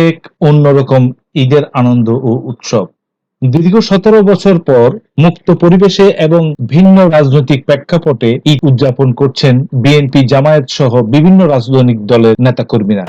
এক অন্যরকম ঈদের আনন্দ ও উৎসব। দীর্ঘ সতেরো বছর পর মুক্ত পরিবেশে এবং ভিন্ন রাজনৈতিক প্রেক্ষাপটে ঈদ উদযাপন করছেন বিএনপি জামায়াত সহ বিভিন্ন রাজনৈতিক দলের নেতাকর্মীরা।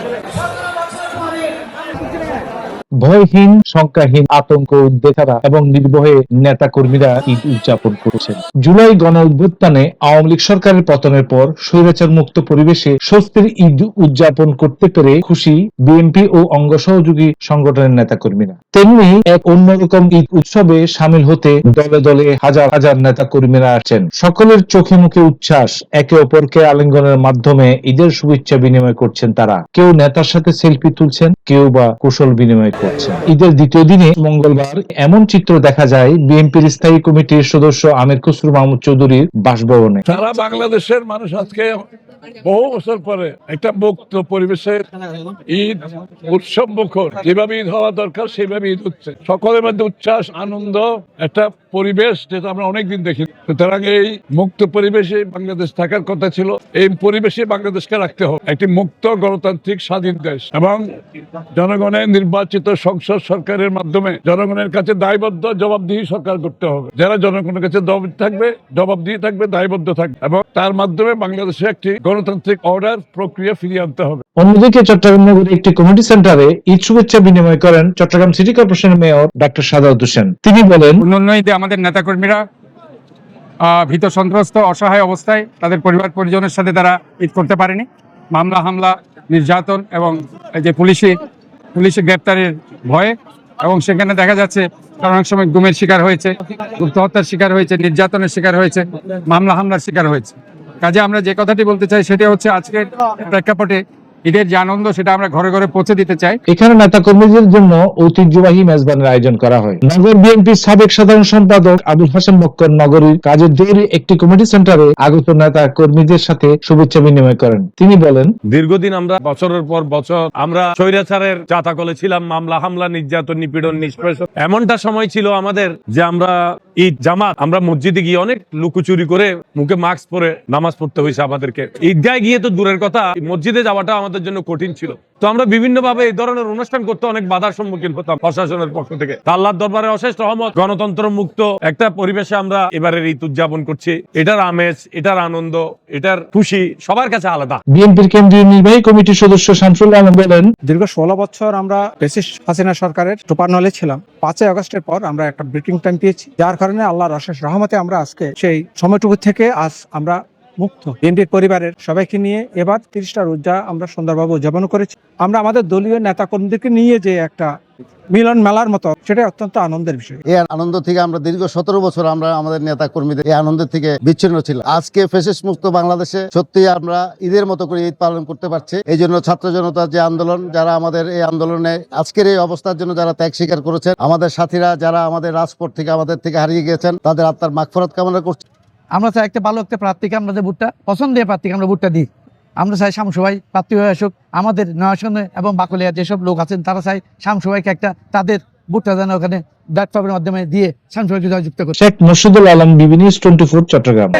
ভয়হীন সংখ্যাহীন আতঙ্ক উদ্বেগারা এবং নির্ভয়ে নেতা কর্মীরা ঈদ উদযাপন করেছেন। জুলাই গণ অভ্যুত্থানে আওয়ামী লীগ সরকারের পতনের পর স্বৈরাচার মুক্ত পরিবেশে স্বস্তির ঈদ উদযাপন করতে পেরে খুশি বিএনপি ও অঙ্গ সহযোগী সংগঠনের নেতা কর্মীরা তেমনি এক অন্যরকম ঈদ উৎসবে সামিল হতে দলে দলে হাজার হাজার নেতা কর্মীরা আসছেন। সকলের চোখে মুখে উচ্ছ্বাস, একে অপরকে আলিঙ্গনের মাধ্যমে ঈদের শুভেচ্ছা বিনিময় করছেন তারা। কেউ নেতার সাথে সেলফি তুলছেন, কেউ বা কুশল বিনিময় করছেন ঈদের দ্বিতীয় দিনে মঙ্গলবার এমন চিত্র দেখা যায় বিএনপির স্থায়ী কমিটির সদস্য আমির খসরু মাহমুদ চৌধুরীর বাসভবনে। সারা বাংলাদেশের মানুষ আজকে বহু বছর পরে একটা মুক্ত পরিবেশে ঈদ উৎসব মুখর যেভাবে ঈদ হওয়া দরকার সেভাবে ঈদ হচ্ছে। সকলের মধ্যে উচ্ছ্বাস আনন্দ একটা পরিবেশ যেটা আমরা অনেকদিন দেখি সুতরাং এই মুক্ত পরিবেশে বাংলাদেশ থাকার কথা ছিল এই পরিবেশে বাংলাদেশকে রাখতে হবে। একটি মুক্ত গণতান্ত্রিক স্বাধীন দেশ এবং জনগণের নির্বাচিত সংসদ সরকারের মাধ্যমে জনগণের কাছে দায়বদ্ধ জবাবদিহি সরকার করতে হবে। যারা জনগণের কাছে থাকবে জবাবদিহি থাকবে দায়বদ্ধ থাকবে এবং তার মাধ্যমে বাংলাদেশে একটি গণতান্ত্রিক অর্ডার প্রক্রিয়া ফিরিয়ে আনতে হবে। অন্যদিকে চট্টগ্রাম নগরে একটি কমিটি সেন্টারে ঈদ শুভেচ্ছা বিনিময় করেন চট্টগ্রাম সিটি কর্পোরেশনের মেয়র ডাক্তার সাদাত হোসেন। তিনি বলেন অন্যান্য ঈদে আমাদের নেতাকর্মীরা ভীত সন্ত্রস্ত, অসহায় অবস্থায় তাদের পরিবার পরিজনের সাথে তারা ঈদ করতে পারেনি। মামলা, হামলা, নির্যাতন এবং এই যে পুলিশি পুলিশি গ্রেপ্তারের ভয়ে এবং সেখানে দেখা যাচ্ছে অনেক সময় গুমের শিকার হয়েছে, গুপ্ত হত্যার শিকার হয়েছে, নির্যাতনের শিকার হয়েছে, মামলা, হামলার শিকার হয়েছে। কাজে আমরা যে কথাটি বলতে চাই সেটা হচ্ছে আজকের প্রেক্ষাপটে ঈদের যে আনন্দ সেটা আমরা ঘরে ঘরে পৌঁছে দিতে চাই। এখানে নেতা কর্মীদের জন্য ঐতিহ্যবাহী মেজবানের আয়োজন করা হয়। নগর বিএনপির সাবেক সাধারণ সম্পাদক আবুল হাসান মক্কর নগরীর কাজের জোরে একটি কমিটি সেন্টারে আগত নেতা কর্মীদের সাথে শুভেচ্ছা বিনিময় করেন। তিনি বলেন দীর্ঘদিন আমরা বছরের পর বছর আমরা স্বৈরাচারের চাতাকলে ছিলাম মামলা হামলা নির্যাতন নিপীড়ন নিষ্পেষণ। এমনটা সময় ছিল আমাদের যে আমরা ঈদ, জামাত। আমরা মসজিদে গিয়ে অনেক লুকুচুরি করে মুখে মাস্ক পরে নামাজ পড়তে হয়েছে আমাদেরকে। ঈদগায় গিয়ে তো দূরের কথা, মসজিদে যাওয়াটা আমাদের জন্য কঠিন ছিল। তো আমরা বিভিন্ন ভাবে এই ধরনের অনুষ্ঠান করতে অনেক বাধার সম্মুখীন হতাম প্রশাসনের পক্ষ থেকে। তা আল্লাহর দরবারে অশেষ রহমত গণতন্ত্র মুক্ত একটা পরিবেশে আমরা এবারের ঈদ উদযাপন করছি। এটার আমেজ এটার আনন্দ এটার খুশি সবার কাছে আলাদা। বিএনপির কেন্দ্রীয় নির্বাহী কমিটির সদস্য শামসুল আলম বলেন দীর্ঘ ষোলো বছর আমরা বেশি হাসিনা সরকারের টুপারনলে ছিলাম। পাঁচই আগস্টের পর আমরা একটা ব্রিটিং টাইম পেয়েছি যার কারণে আল্লাহর অশেষ রহমতে আমরা আজকে সেই সময়টুকু থেকে আজ আমরা মুক্ত। বিএনপির পরিবারের সবাইকে নিয়ে এবার তিরিশটা রোজা আমরা সুন্দরভাবে উদযাপন করেছি। আমরা আমাদের দলীয় নেতা কর্মীদেরকে নিয়ে যে একটা মিলন মেলার মতো সেটা অত্যন্ত আনন্দের বিষয়। এই আনন্দ থেকে আমরা দীর্ঘ সতেরো বছর আমরা আমাদের নেতা কর্মীদের এই আনন্দের থেকে বিচ্ছিন্ন ছিল আজকে ফেসিস মুক্ত বাংলাদেশে সত্যি আমরা ঈদের মতো করে ঈদ পালন করতে পারছি। এই জন্য ছাত্র জনতার যে আন্দোলন, যারা আমাদের এই আন্দোলনে আজকের এই অবস্থার জন্য যারা ত্যাগ স্বীকার করেছেন, আমাদের সাথীরা যারা আমাদের রাজপথ থেকে আমাদের থেকে হারিয়ে গেছেন তাদের আত্মার মাগফরত কামনা করছি। আমরা চাই একটা ভালো একটা প্রার্থীকে আমরা যে ভোটটা পছন্দের প্রার্থীকে আমরা ভোটটা দিই। আমরা চাই শামসুভাই প্রার্থী হয়ে আসুক। আমাদের নয়াসনে এবং বাকুলিয়া যেসব লোক আছেন, তারা চাই শামসুভাইকে একটা তাদের ভোটটা যেন ওখানে ব্ল্যাটফর্মের মাধ্যমে দিয়ে শামসুভাইকে জয়যুক্ত করে শেখ মুর্শিদুল আলম টোয়েন্টি ফোর, চট্টগ্রাম।